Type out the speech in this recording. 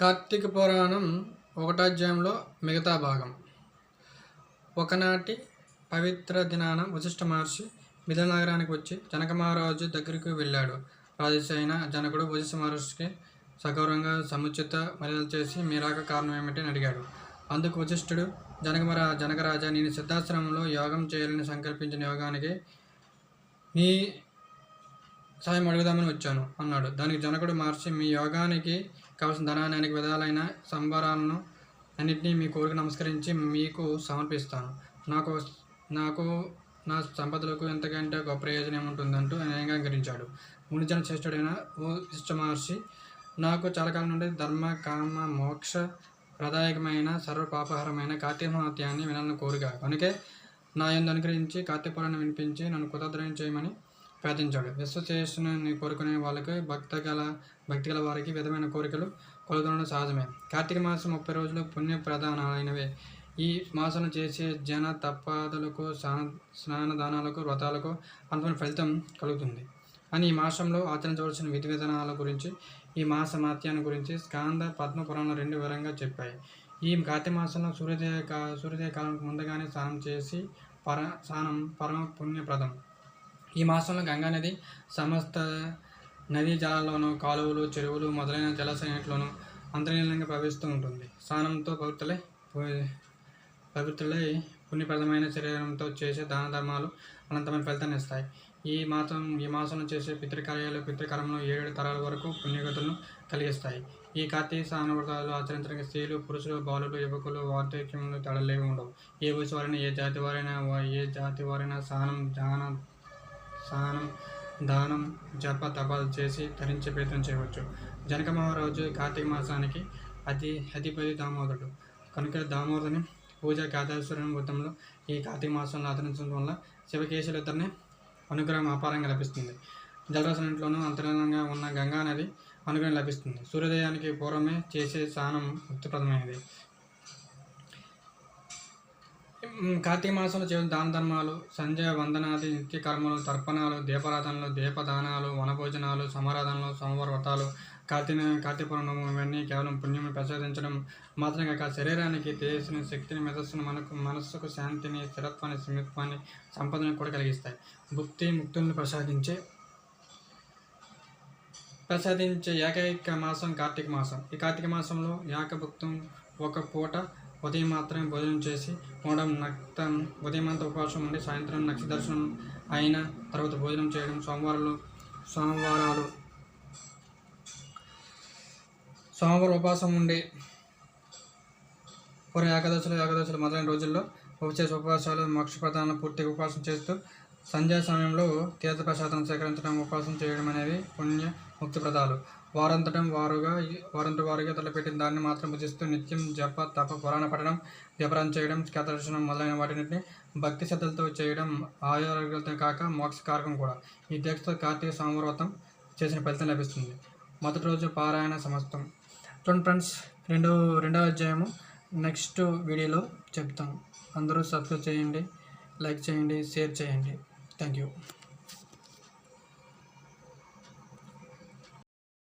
కార్తీక పురాణం ఒకటాధ్యాయంలో మిగతా భాగం. ఒకనాటి పవిత్ర దినాన వశిష్ఠ మహర్షి మిథిల నగరానికి వచ్చి జనక మహారాజు దగ్గరికి వెళ్ళాడు. రాజేష్ అయిన జనకుడు వశిష్ఠ మహర్షికి సగౌరవంగా సముచిత మర్యాదలు చేసి మీ రాక కారణం ఏమిటి అని అడిగాడు. అందుకు వశిష్ఠుడు జనక జనకరాజా నేను సిద్ధాశ్రమంలో యోగం చేయాలని సంకల్పించిన యోగానికి నీ సాయం అడుగుదామని వచ్చాను అన్నాడు. దానికి జనకుడు మహర్షి మీ యోగానికి కావాల్సిన ధనాన్ని అనేక విధాలైన సంబరాలను అన్నింటినీ మీ కోరిక నమస్కరించి మీకు సమర్పిస్తాను. నాకు నాకు నా సంపదలకు ఎంతకంటే గొప్ప ప్రయోజనం ఏముంటుందంటూ ఆయన అంగీకరించాడు. మునిజన శ్రేష్ఠుడైన ఓ శిష్ట మహర్షి నాకు చాలా కాలం నుండి ధర్మ కామ మోక్ష ప్రదాయకమైన సర్వ పాపహరమైన కార్తీక వినాలని కోరిక. కనుకే నా ఎందు అనుకరించి కార్తీక పురాణం వినిపించి నన్ను కుతద్రయం చేయమని ప్రార్థించాడు విశ్వచేష్టుని కోరుకునే వాళ్ళకి భక్త గల భక్తి గల వారికి విధమైన కోరికలు కొలుదడం సహజమే. కార్తీక మాసం ముప్పై రోజులు పుణ్య ప్రధానమైనవే ఈ మాసం చేసే జన తపాదులకు స్నాన స్నానదానాలకు వ్రతాలకు అంతమైన ఫలితం కలుగుతుంది. అని ఈ మాసంలో ఆచరించవలసిన విధి విధానాల గురించి ఈ మాస మాత్యాన్ని గురించి స్కాంద పద్మపురాణం రెండు వివరంగా చెప్పాయి. ఈ కార్తీక మాసంలో సూర్యోదయ కా సూర్యోదయ కాలానికి ముందుగానే స్నానం చేసి పర స్నానం పరమ పుణ్యప్రదం. ఈ మాసంలో గంగా నది సమస్త నదీ జలాల్లోనూ కాలువలు చెరువులు మొదలైన జలాశయాలలోనూ అంతర్లీనంగా ప్రవహిస్తూ ఉంటుంది. స్నానంతో పవిత్రులై పవిత్రులై పుణ్యప్రదమైన శరీరంతో చేసే దాన ధర్మాలు అనంతమైన ఫలితాన్ని ఇస్తాయి. ఈ మాసం ఈ మాసంలో చేసే పితృకార్యాలు పితృకర్మలు ఏడు తరాల వరకు పుణ్యగతులను కలిగిస్తాయి. ఈ కార్తీక స్నాన వ్రతాలు ఆచరించడానికి స్త్రీలు పురుషులు బాలులు యువకులు వార్ధక్యములు తడలేవి ఉండవు. ఏ వయసు వారైనా ఏ జాతి వారైనా ఏ జాతి వారైనా స్నానం ధ్యానం స్నానం దానం జప తపాలు చేసి ధరించే ప్రయత్నం చేయవచ్చు. జనక మహారాజు కార్తీక మాసానికి అతి అధిపతి దామోదరుడు. కనుక దామోదరుని పూజ కాదాశ్వరుని వృత్తంలో ఈ కార్తీక మాసంలో ఆచరించడం వల్ల శివకేశులు ఇద్దరిని అనుగ్రహం అపారంగా లభిస్తుంది. జలరసంలోనూ అంతరంగంగా ఉన్న గంగా నది అనుగ్రహం లభిస్తుంది. సూర్యోదయానికి పూర్వమే చేసే స్నానం ముక్తిప్రదమైనది కార్తీక మాసంలో చేయడం దాన ధర్మాలు సంజయ వందనాది నిత్య కర్మలు తర్పణాలు దీపారాధనలు దీపదానాలు వనభోజనాలు సమారాధనలు సోమవార వ్రతాలు కార్తీక కార్తీక ఇవన్నీ కేవలం పుణ్యము ప్రసాదించడం మాత్రమే కాక శరీరానికి తేజస్సుని శక్తిని మెదస్సును మనకు మనస్సుకు శాంతిని స్థిరత్వాన్ని సమిత్వాన్ని సంపదను కూడా కలిగిస్తాయి. భుక్తి ముక్తుల్ని ప్రసాదించే ప్రసాదించే ఏకైక మాసం కార్తీక మాసం. ఈ కార్తీక మాసంలో ఏకభుక్తం ఒక పూట ఉదయం మాత్రమే భోజనం చేసి మూడం నక్తం ఉదయం అంతా ఉపవాసం ఉండి సాయంత్రం నక్ష దర్శనం అయిన తర్వాత భోజనం చేయడం సోమవారాలు సోమవారాలు. సోమవారం ఉపవాసం ఉండి పూర్వ ఏకాదశులు ఏకాదశులు మొదలైన రోజుల్లో ఉపచేస ఉపవాసాలు మోక్ష ప్రధానం పూర్తిగా ఉపవాసం చేస్తూ సంధ్యా సమయంలో తీర్థ ప్రసాదం సేకరించడం ఉపవాసం చేయడం అనేవి పుణ్య ముక్తి ప్రదాలు వారంతటం వారుగా వారంత వారుగా తలపెట్టిన దాన్ని మాత్రం భుజిస్తూ నిత్యం జప తప పురాణ పఠనం జపరం చేయడం కథర్శనం మొదలైన వాటిని భక్తి శ్రద్ధలతో చేయడం ఆరోగ్యాలతో కాక మోక్ష కారకం కూడా. ఈ దీక్షతో కార్తీక సోమవ్రతం చేసిన ఫలితం లభిస్తుంది. మొదటి రోజు పారాయణ సమస్తం. చూడండి ఫ్రెండ్స్ రెండో రెండవ అధ్యాయము నెక్స్ట్ వీడియోలో చెప్తాం. అందరూ సబ్స్క్రైబ్ చేయండి లైక్ చేయండి షేర్ చేయండి. Thank you.